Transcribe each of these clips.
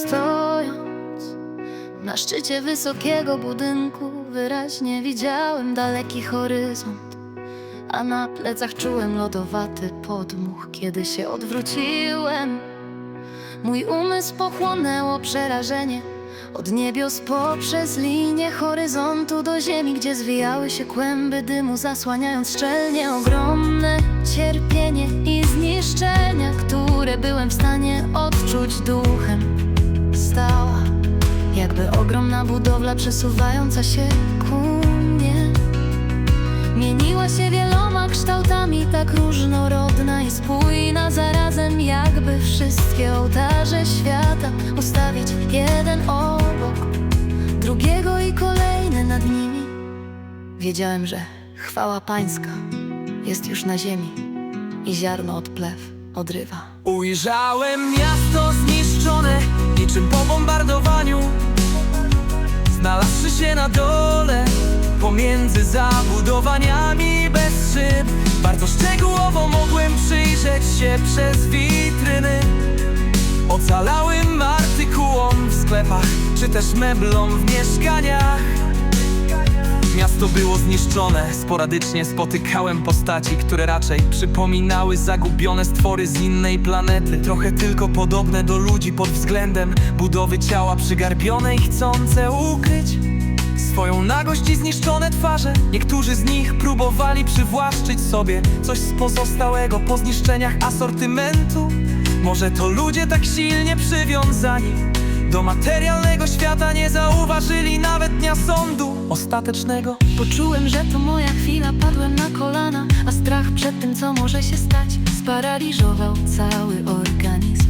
Stojąc na szczycie wysokiego budynku, wyraźnie widziałem daleki horyzont, a na plecach czułem lodowaty podmuch, kiedy się odwróciłem. Mój umysł pochłonęło przerażenie Od niebios poprzez linię horyzontu do ziemi Gdzie zwijały się kłęby dymu Zasłaniając szczelnie ogromne cierpienie i zniszczenia Które byłem w stanie odczuć Stała jakby ogromna budowla przesuwająca się ku mnie Mieniła się wieloma kształtami, tak różnorodna i spójna zarazem, jakby wszystkie ołtarze świata ustawić jeden obok drugiego i kolejny nad nimi. Wiedziałem, że chwała Pańska jest już na ziemi i ziarno od plew odrywa. Ujrzałem miasto zniszczone niczym po bombardowaniu Znalazłszy się na dole pomiędzy zabudowaniami bez szyb Bardzo szczegółowo mogłem przyjrzeć się przez witryny. Ocalałym artykułom w sklepach czy też meblom w mieszkaniach Miasto było zniszczone, sporadycznie spotykałem postaci, które raczej przypominały zagubione stwory z innej planety. Trochę tylko podobne do ludzi pod względem budowy ciała przygarbione i chcące ukryć Swoją nagość i zniszczone twarze. Niektórzy z nich próbowali przywłaszczyć sobie Coś z pozostałego po zniszczeniach asortymentu Może to ludzie tak silnie przywiązani Do materialnego świata nie zauważyli nawet dnia sądu ostatecznego Poczułem, że to moja chwila, padłem na kolana, a strach przed tym, co może się stać, sparaliżował cały organizm.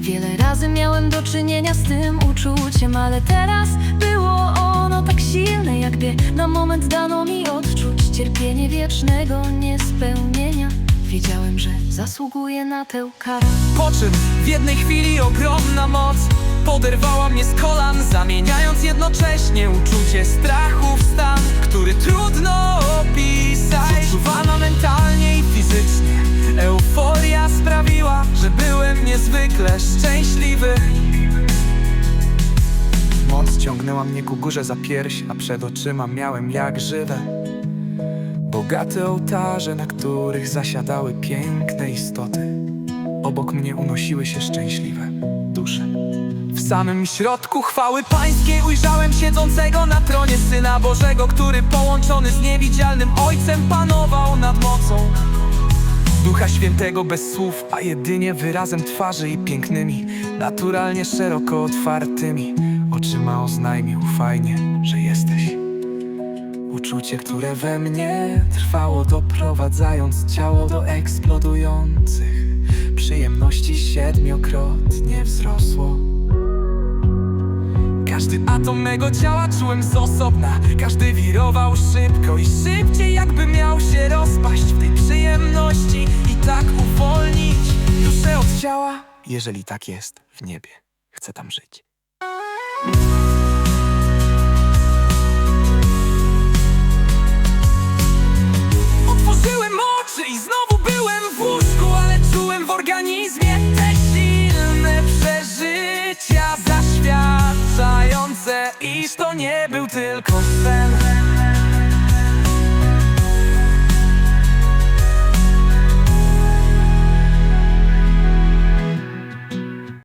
Wiele razy miałem do czynienia z tym uczuciem, ale teraz było ono tak silne, jakby na moment dano mi odczuć cierpienie wiecznego niespełnienia. Wiedziałem, że zasługuję na tę karę. Po czym w jednej chwili ogromna moc Poderwała mnie z kolan Zamieniając jednocześnie uczucie strachu w stan Który trudno opisać. Odczuwana mentalnie i fizycznie Euforia sprawiła, że byłem niezwykle szczęśliwy. Moc ciągnęła mnie ku górze za pierś A przed oczyma miałem jak żywe Bogate ołtarze, na których zasiadały piękne istoty. Obok mnie unosiły się szczęśliwe dusze. W samym środku chwały pańskiej ujrzałem siedzącego na tronie Syna Bożego Który połączony z niewidzialnym Ojcem panował nad mocą. Ducha Świętego bez słów, a jedynie wyrazem twarzy i pięknymi Naturalnie szeroko otwartymi. Oczyma oznajmił fajnie, że jesteś Uczucie, które we mnie trwało doprowadzając ciało do eksplodujących. Przyjemności siedmiokrotnie wzrosło. Każdy atom mego ciała czułem z osobna. Każdy wirował szybko i szybciej jakby miał się rozpaść w tej przyjemności I tak uwolnić duszę od ciała Jeżeli tak jest w niebie, chcę tam żyć tylko sen